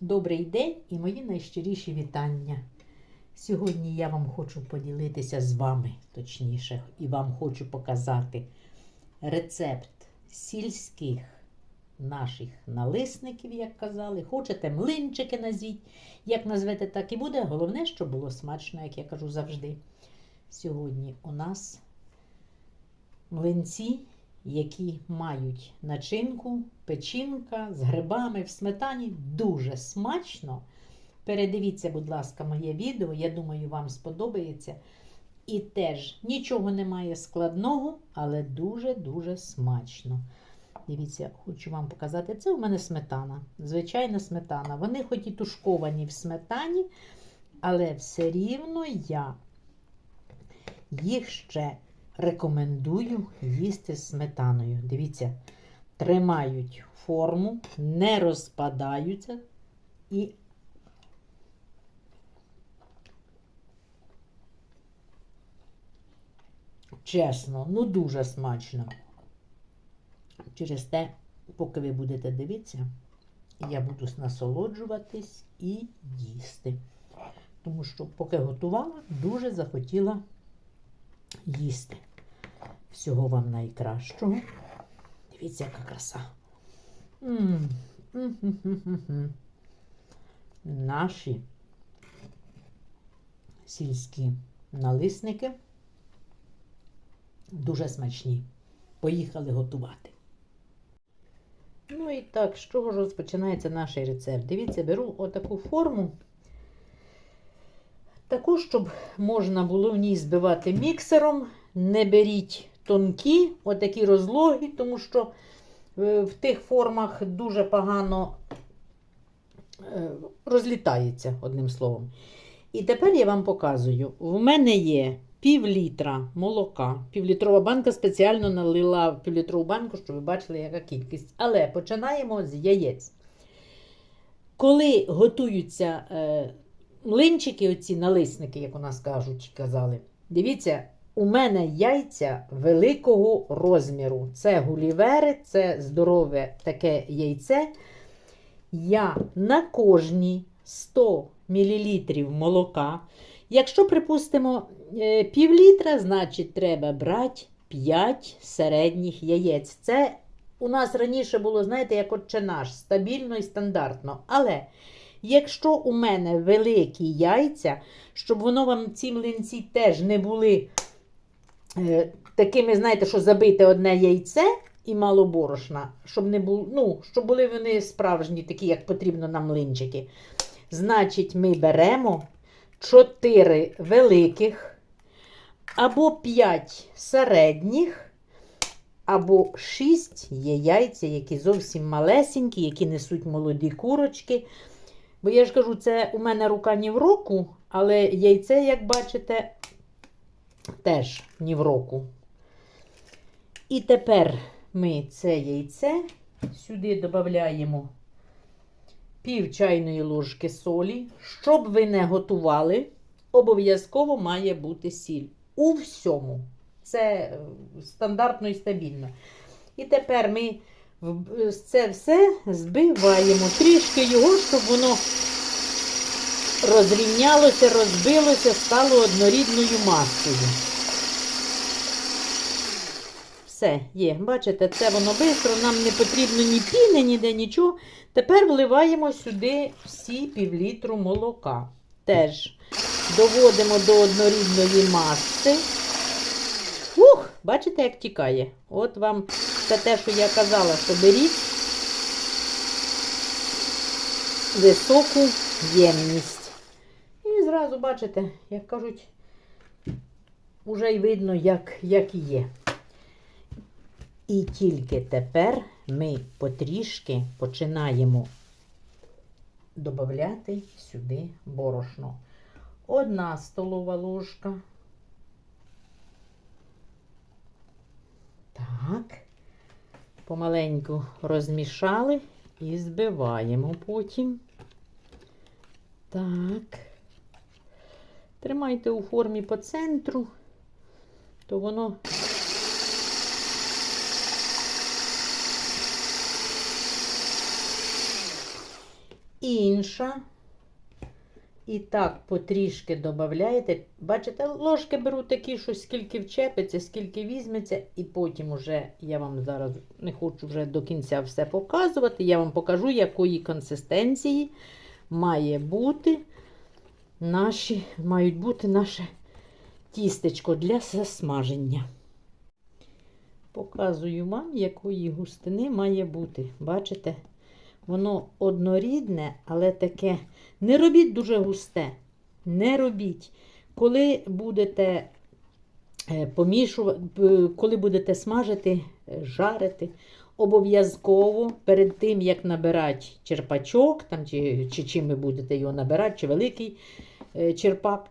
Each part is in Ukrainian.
Добрий день і мої найщиріші вітання. Сьогодні я вам хочу поділитися з вами, точніше, і вам хочу показати рецепт сільських наших налисників, як казали. Хочете млинчики назвіть, як назвете, так і буде. Головне, щоб було смачно, як я кажу завжди. Сьогодні у нас млинці які мають начинку, печінка з грибами в сметані. Дуже смачно. Передивіться, будь ласка, моє відео. Я думаю, вам сподобається. І теж нічого немає складного, але дуже-дуже смачно. Дивіться, хочу вам показати. Це у мене сметана. Звичайна сметана. Вони хоч і тушковані в сметані, але все рівно я їх ще рекомендую їсти з сметаною. Дивіться, тримають форму, не розпадаються і чесно, ну дуже смачно. Через те, поки ви будете дивитися, я буду насолоджуватись і їсти. Тому що, поки готувала, дуже захотіла їсти. Всього вам найкращого. Дивіться, яка краса. Наші сільські налисники дуже смачні. Поїхали готувати. Ну і так, з чого ж розпочинається наш рецепт? Дивіться, беру отаку форму. Таку, щоб можна було в ній збивати міксером. Не беріть тонкі, отакі розлогі, тому що е, в тих формах дуже погано е, розлітається, одним словом. І тепер я вам показую: в мене є пів літра молока. Півлітрова банка спеціально налила півлітрову банку, щоб ви бачили, яка кількість. Але починаємо з яєць. Коли готуються е, млинчики, оці налисники, як у нас кажуть, казали, дивіться, у мене яйця великого розміру. Це гулівери, це здорове таке яйце. Я на кожні 100 мл молока. Якщо, припустимо, е, пів літра, значить, треба брати 5 середніх яєць. Це у нас раніше було, знаєте, як отче наш, стабільно і стандартно. Але якщо у мене великі яйця, щоб воно вам ці млинці теж не були такими, знаєте, що забите одне яйце і мало борошна, щоб не було, ну, щоб були вони справжні, такі, як потрібно на млинчики. Значить, ми беремо 4 великих або 5 середніх, або 6 є яйця, які зовсім малесенькі, які несуть молоді курочки. Бо я ж кажу, це у мене рука ні в року, але яйце, як бачите, теж ні в року. І тепер ми це яйце сюди додаємо пів чайної ложки солі. Щоб ви не готували, обов'язково має бути сіль. У всьому. Це е, стандартно і стабільно. І тепер ми це все збиваємо. Трішки його, щоб воно розрівнялося, розбилося, стало однорідною масою. Все, є. Бачите, це воно швидко, нам не потрібно ні піни, ніде нічого. Тепер вливаємо сюди всі півлітру молока. Теж доводимо до однорідної маси. Ух, бачите, як тікає? От вам це те, що я казала, що беріть високу ємність. І зразу бачите, як кажуть, уже й видно, як, як є. І тільки тепер ми потрішки починаємо додати сюди борошно. Одна столова ложка. Так. Помаленьку розмішали і збиваємо потім. Так. Тримайте у формі по центру, то воно інша. І так потрішки додаєте. Бачите, ложки беру такі, що скільки вчепиться, скільки візьметься, і потім уже я вам зараз не хочу вже до кінця все показувати. Я вам покажу, якої консистенції має бути наші, мають бути наше тістечко для засмаження. Показую вам, якої густини має бути. Бачите? Воно однорідне, але таке. Не робіть дуже густе. Не робіть. Коли будете е, помішувати, коли будете смажити, е, жарити, обов'язково перед тим, як набирати черпачок, там, чи, чи чим ви будете його набирати, чи великий е, черпак,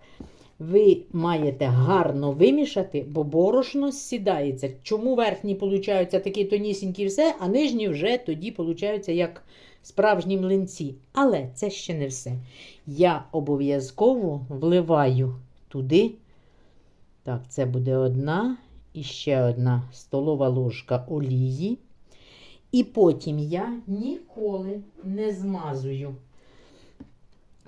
ви маєте гарно вимішати, бо борошно сідається. Чому верхні получаються такі тонісінькі все, а нижні вже тоді получаються як справжні млинці. Але це ще не все. Я обов'язково вливаю туди. Так, це буде одна і ще одна столова ложка олії. І потім я ніколи не змазую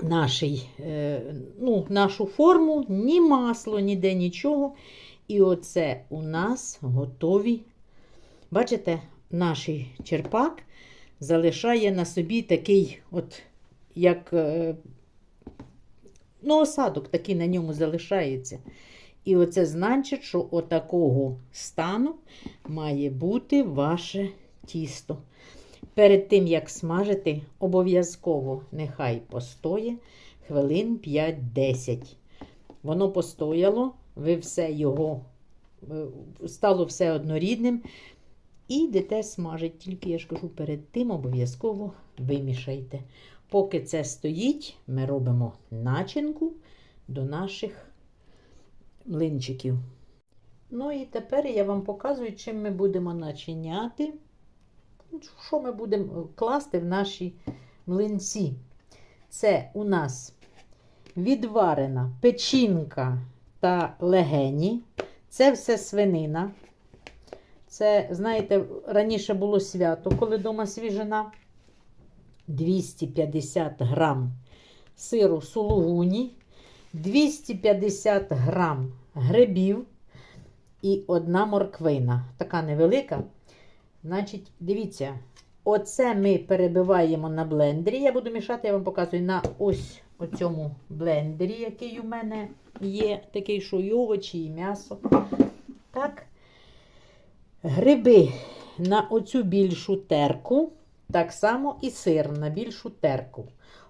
нашій, е, ну, нашу форму, ні масло, ніде нічого. І оце у нас готові. Бачите, наш черпак залишає на собі такий, от, як е, ну, осадок такий на ньому залишається. І оце значить, що отакого стану має бути ваше тісто. Перед тим, як смажити, обов'язково нехай постоє хвилин 5-10. Воно постояло, ви все його е, стало все однорідним. І йдете смажить. Тільки я ж кажу, перед тим обов'язково вимішайте. Поки це стоїть, ми робимо начинку до наших млинчиків. Ну і тепер я вам показую, чим ми будемо начиняти. Що ми будемо класти в наші млинці? Це у нас відварена печінка та легені. Це все свинина. Це, знаєте, раніше було свято, коли вдома свіжина. 250 грам сиру сулугуні, 250 грам грибів і одна морквина. Така невелика. Значить, дивіться, оце ми перебиваємо на блендері. Я буду мішати, я вам показую на ось цьому блендері, який у мене є. Такий, що і овочі, і м'ясо. Так. Гриби на оцю більшу терку, так само і сир на більшу терку.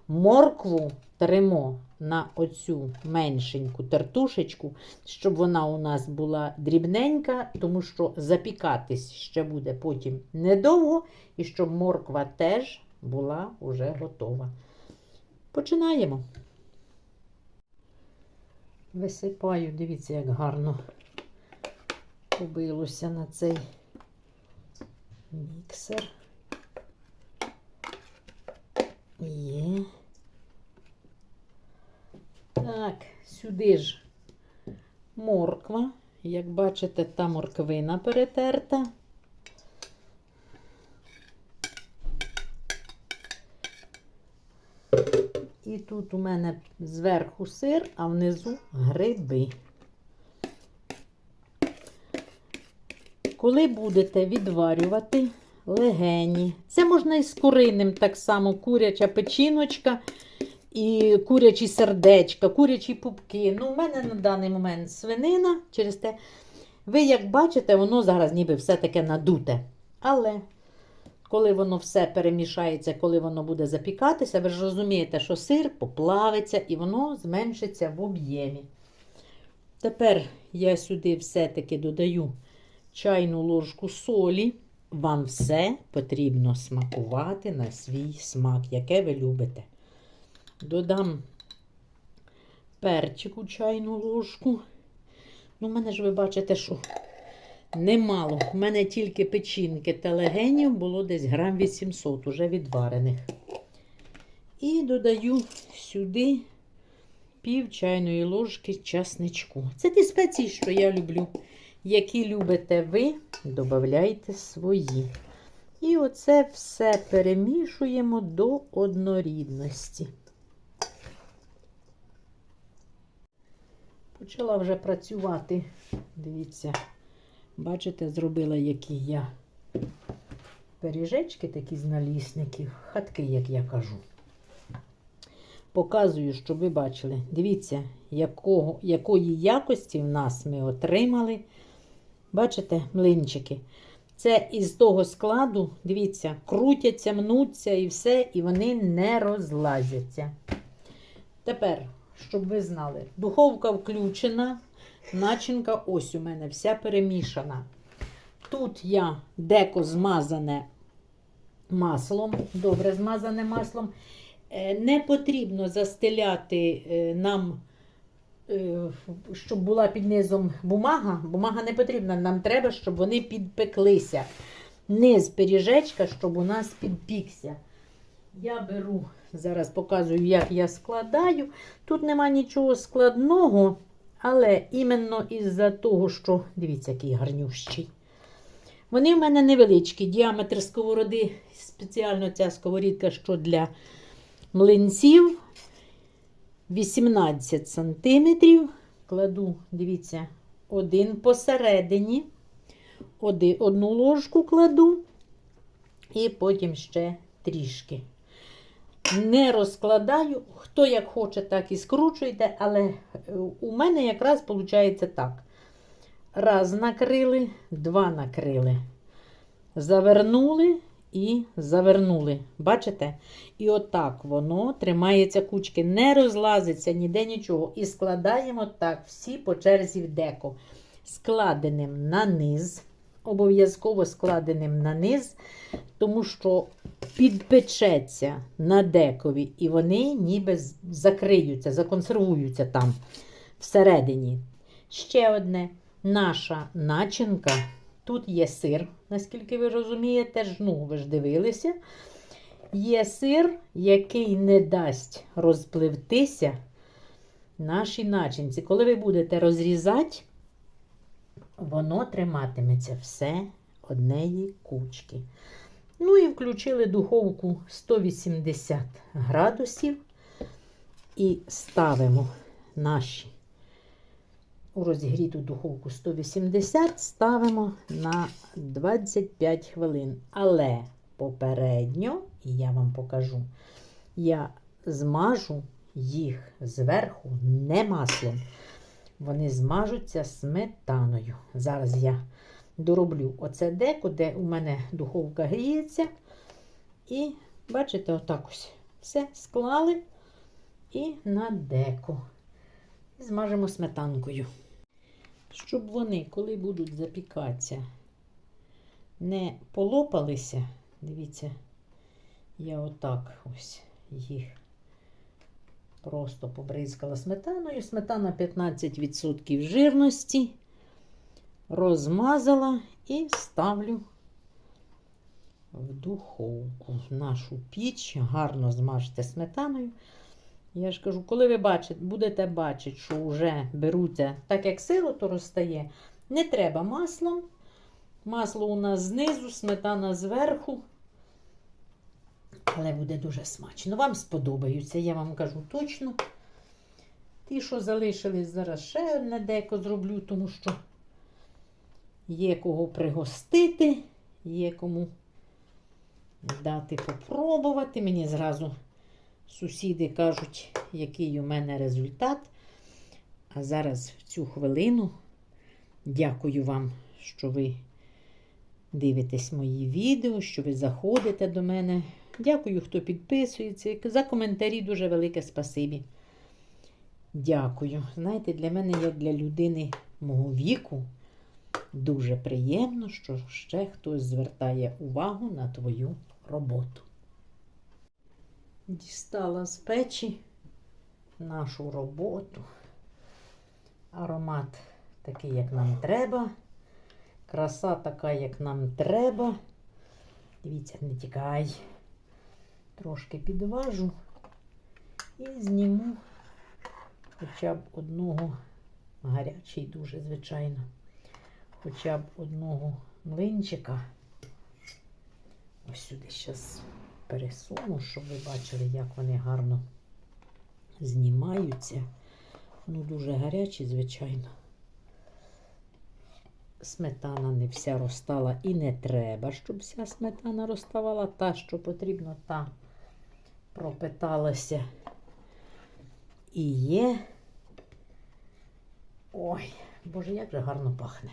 Моркву тримо на оцю меншеньку тертушечку, щоб вона у нас була дрібненька, тому що запікатись ще буде потім недовго, і щоб морква теж була вже готова. Починаємо. Висипаю, дивіться, як гарно побилося на цей міксер. Є. Так, сюди ж морква. Як бачите, та морквина перетерта. І тут у мене зверху сир, а внизу гриби. Коли будете відварювати легені, це можна і з куриним, так само куряча печіночка і курячі сердечка, курячі пупки. Ну, у мене на даний момент свинина, через те, ви, як бачите, воно зараз ніби все таке надуте. Але коли воно все перемішається, коли воно буде запікатися, ви ж розумієте, що сир поплавиться і воно зменшиться в об'ємі. Тепер я сюди все-таки додаю чайну ложку солі. Вам все потрібно смакувати на свій смак, яке ви любите. Додам перчику чайну ложку. Ну, в мене ж ви бачите, що немало. У мене тільки печінки та легенів було десь грам 800 уже відварених. І додаю сюди пів чайної ложки часничку. Це ті спеції, що я люблю. Які любите ви, додавайте свої. І оце все перемішуємо до однорідності. Почала вже працювати. Дивіться, бачите, зробила які я пиріжечки такі з налісників, хатки, як я кажу. Показую, щоб ви бачили. Дивіться, якого, якої якості в нас ми отримали. Бачите, млинчики. Це із того складу, дивіться, крутяться, мнуться і все, і вони не розлазяться. Тепер, щоб ви знали, духовка включена, начинка ось у мене вся перемішана. Тут я деко змазане маслом, добре змазане маслом. Е, Не потрібно застеляти е, нам, е, щоб була під низом бумага. Бумага не потрібна, нам треба, щоб вони підпеклися. Низ пиріжечка, щоб у нас підпікся. Я беру, зараз показую, як я складаю. Тут нема нічого складного, але іменно із-за того, що, дивіться, який гарнющий. Вони в мене невеличкі. Діаметр сковороди, спеціально ця сковорідка, що для млинців 18 сантиметрів. Кладу, дивіться, один посередині, одну ложку кладу, і потім ще трішки. Не розкладаю, хто як хоче, так і скручуйте, але е, у мене якраз виходить так. Раз накрили, два накрили. Завернули і завернули. Бачите? І отак воно тримається кучки, не розлазиться ніде нічого. І складаємо так всі по черзі в деко. Складеним на низ. Обов'язково складеним на низ, тому що підпечеться на декові, і вони ніби закриються, законсервуються там всередині. Ще одне. Наша начинка. Тут є сир, наскільки ви розумієте, ж, ну, ви ж дивилися. Є сир, який не дасть розпливтися нашій начинці. Коли ви будете розрізати, воно триматиметься все однеї кучки. Ну і включили духовку 180 градусів і ставимо наші у розігріту духовку 180 ставимо на 25 хвилин. Але попередньо, і я вам покажу, я змажу їх зверху не маслом. Вони змажуться сметаною. Зараз я дороблю оце деко, де у мене духовка гріється. І, бачите, отак ось все склали і на деко. І змажемо сметанкою. Щоб вони, коли будуть запікатися, не полопалися, дивіться, я отак ось їх просто побризкала сметаною. Сметана 15% жирності. Розмазала і ставлю в духовку, в нашу піч. Гарно змажте сметаною. Я ж кажу, коли ви бачите, будете бачити, що вже беруться, так як сиро, розстає, не треба маслом. Масло у нас знизу, сметана зверху. Але буде дуже смачно. Вам сподобаються, я вам кажу точно. Ті, що залишились, зараз ще одне деко зроблю, тому що є кого пригостити, є кому дати попробувати. Мені зразу сусіди кажуть, який у мене результат. А зараз в цю хвилину дякую вам, що ви дивитесь мої відео, що ви заходите до мене. Дякую, хто підписується. За коментарі дуже велике спасибі. Дякую. Знаєте, для мене, як для людини мого віку, дуже приємно, що ще хтось звертає увагу на твою роботу. Дістала з печі нашу роботу. Аромат такий, як нам треба. Краса така, як нам треба. Дивіться, не тікай. Трошки підважу і зніму хоча б одного гарячий дуже, звичайно. Хоча б одного млинчика. Ось сюди зараз пересуну, щоб ви бачили, як вони гарно знімаються. Ну, дуже гарячі, звичайно. Сметана не вся розтала і не треба, щоб вся сметана розставала. Та, що потрібно, та пропиталася. І є. Ой, боже, як же гарно пахне.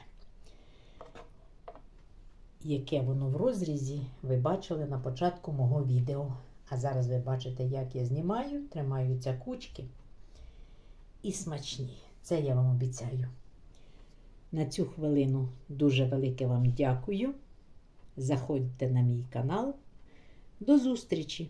Яке воно в розрізі, ви бачили на початку мого відео. А зараз ви бачите, як я знімаю, тримаються кучки і смачні. Це я вам обіцяю. На цю хвилину дуже велике вам дякую. Заходьте на мій канал. До зустрічі!